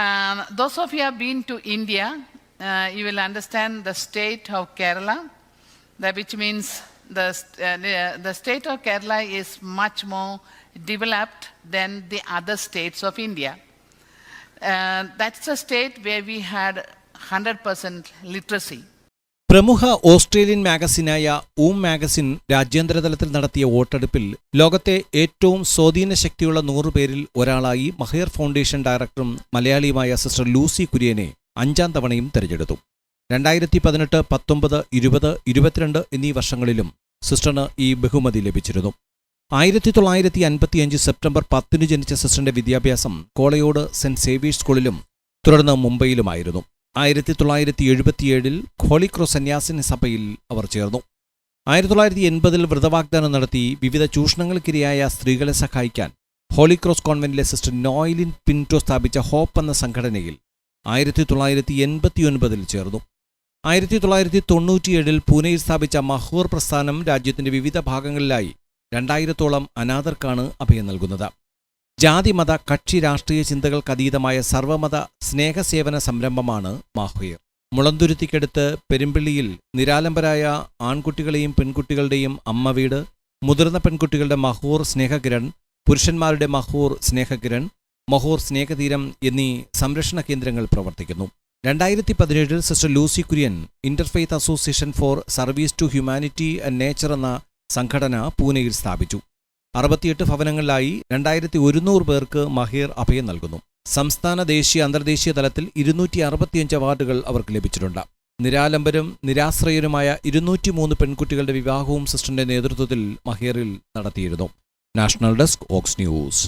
Um, those of you have been to India, uh, you will understand the state of Kerala, that which means the, uh, the, the state of Kerala is much more developed than the other states of India. Uh, that's a state where we had 100% literacy. പ്രമുഖ Australian മാഗസിനായ ഊം magazine രാജ്യാന്തരതലത്തിൽ നടത്തിയ വോട്ടെടുപ്പിൽ ലോകത്തെ ഏറ്റവും സ്വാധീന ശക്തിയുള്ള നൂറ് പേരിൽ ഒരാളായി മഹയർ ഫൗണ്ടേഷൻ ഡയറക്ടറും മലയാളിയുമായ സിസ്റ്റർ ലൂസി കുര്യനെ അഞ്ചാം തവണയും തെരഞ്ഞെടുത്തു. രണ്ടായിരത്തി പതിനെട്ട് പത്തൊമ്പത് ഇരുപത് ഇരുപത്തിരണ്ട് എന്നീ വർഷങ്ങളിലും സിസ്റ്ററിന് ഈ ബഹുമതി ലഭിച്ചിരുന്നു. ആയിരത്തി തൊള്ളായിരത്തി അൻപത്തിയഞ്ച് സെപ്റ്റംബർ പത്തിന് ജനിച്ച സിസ്റ്ററിന്റെ വിദ്യാഭ്യാസം കോളയോട് സെന്റ് സേവിയേഴ്സ് സ്കൂളിലും തുടർന്ന് മുംബൈയിലുമായിരുന്നു. ആയിരത്തി തൊള്ളായിരത്തി എഴുപത്തിയേഴിൽ ഹോളിക്രോസ് സന്യാസിനി സഭയിൽ അവർ ചേർന്നു. ആയിരത്തി തൊള്ളായിരത്തി എൺപതിൽ വ്രതവാഗ്ദാനം നടത്തി വിവിധ ചൂഷണങ്ങൾക്കിരയായ സ്ത്രീകളെ സഹായിക്കാൻ ഹോളിക്രോസ് കോൺവെന്റിലെ സിസ്റ്റർ നോയിലിൻ പിന്റോ സ്ഥാപിച്ച ഹോപ്പ് എന്ന സംഘടനയിൽ ആയിരത്തി തൊള്ളായിരത്തി എൺപത്തിയൊൻപതിൽ ചേർന്നു. ആയിരത്തി തൊള്ളായിരത്തി തൊണ്ണൂറ്റിയേഴിൽ പൂനെയിൽ സ്ഥാപിച്ച മഹൂർ പ്രസ്ഥാനം രാജ്യത്തിന്റെ വിവിധ ഭാഗങ്ങളിലായി രണ്ടായിരത്തോളം അനാഥർക്കാണ് അഭയം നൽകുന്നത്. ജാതിമത കക്ഷി രാഷ്ട്രീയ ചിന്തകൾക്കതീതമായ സർവമത സ്നേഹസേവന സംരംഭമാണ് മാഹുയർ. മുളന്തുരുത്തിക്കടുത്ത് പെരുമ്പിള്ളിയിൽ നിരാലംബരായ ആൺകുട്ടികളെയും പെൺകുട്ടികളുടെയും അമ്മ വീട് മുതിർന്ന പെൺകുട്ടികളുടെ മഹൂർ സ്നേഹകിരൺ പുരുഷന്മാരുടെ മഹൂർ സ്നേഹകിരൺ മഹൂർ സ്നേഹതീരം എന്നീ സംരക്ഷണ കേന്ദ്രങ്ങൾ പ്രവർത്തിക്കുന്നു. രണ്ടായിരത്തി പതിനേഴിൽ sister Lucy Kurian interfaith association for service to humanity and nature എന്ന സംഘടന പൂനെയിൽ സ്ഥാപിച്ചു. അറുപത്തിയെട്ട് ഭവനങ്ങളിലായി രണ്ടായിരത്തി ഒരുന്നൂറ് പേർക്ക് മഹീർ അഭയം നൽകുന്നു. സംസ്ഥാന ദേശീയ അന്തർദേശീയ തലത്തിൽ ഇരുന്നൂറ്റി അറുപത്തിയഞ്ച് അവാർഡുകൾ അവർക്ക് ലഭിച്ചിട്ടുണ്ട്. നിരാലംബരും നിരാശ്രയരുമായ ഇരുന്നൂറ്റിമൂന്ന് പെൺകുട്ടികളുടെ വിവാഹവും സിസ്റ്ററിന്റെ നേതൃത്വത്തിൽ മഹേറിൽ നടത്തിയിരുന്നു. നാഷണൽ ഡെസ്ക് ഓക്സ് ന്യൂസ്.